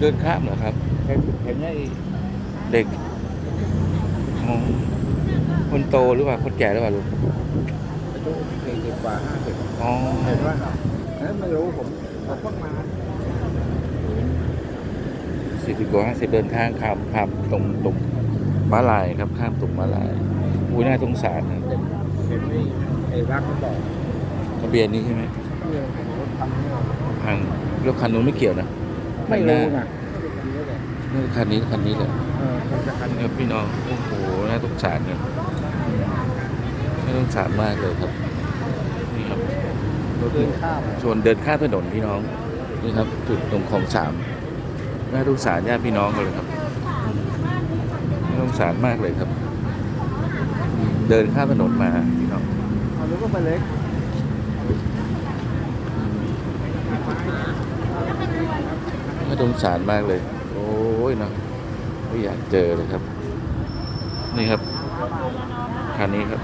เดินข้ามเหรอครับ เห็นเห็นไอ้เด็กอ๋อคนโตหรือเปล่าคนแก่หรือเปล่าลูกอายุสี่สิบกว่าห้าสิบอ๋อเห็นว่าเอ้ยไม่รู้ผมผมเพิ่งมาสี่สิบกว่าห้าสิบเดินทางข้ามข้ามตรงตรงม้าลายครับข้ามตรงม้าลายอุ้ยน่าสงสารนะเห็นเห็นไอ้ไอ้รักมันบอกทะเบียนนี้ใช่ไหมเพื่อนเห็นรถทำเนี่ยพังรถคันนู้นไม่เกี่ยวนะ ไม่คันหรู้น้านะคันนี้แหละนี่คันนี้คันนี้แหละเออคงจะคันนี่นี้ครับพี่น้องโอ้โหน่าสงสารเนี่ยน่าสงสารมากเลยครับนี่ครับรถเดินข้ามชวนเดินข้ามถนนพี่น้องนี่ครับจุดตรงของสามน่าสงสารญาติพี่น้องกันเลยครับน่าสงสารมากเลยครับ เดินข้ามถนนมาพี่น้องเอารถก็ไปเล็ก น่า สงสารมากเลย โอ้ยเนาะไม่อยากเจอเลยครับ นี่ครับคันนี้ครับ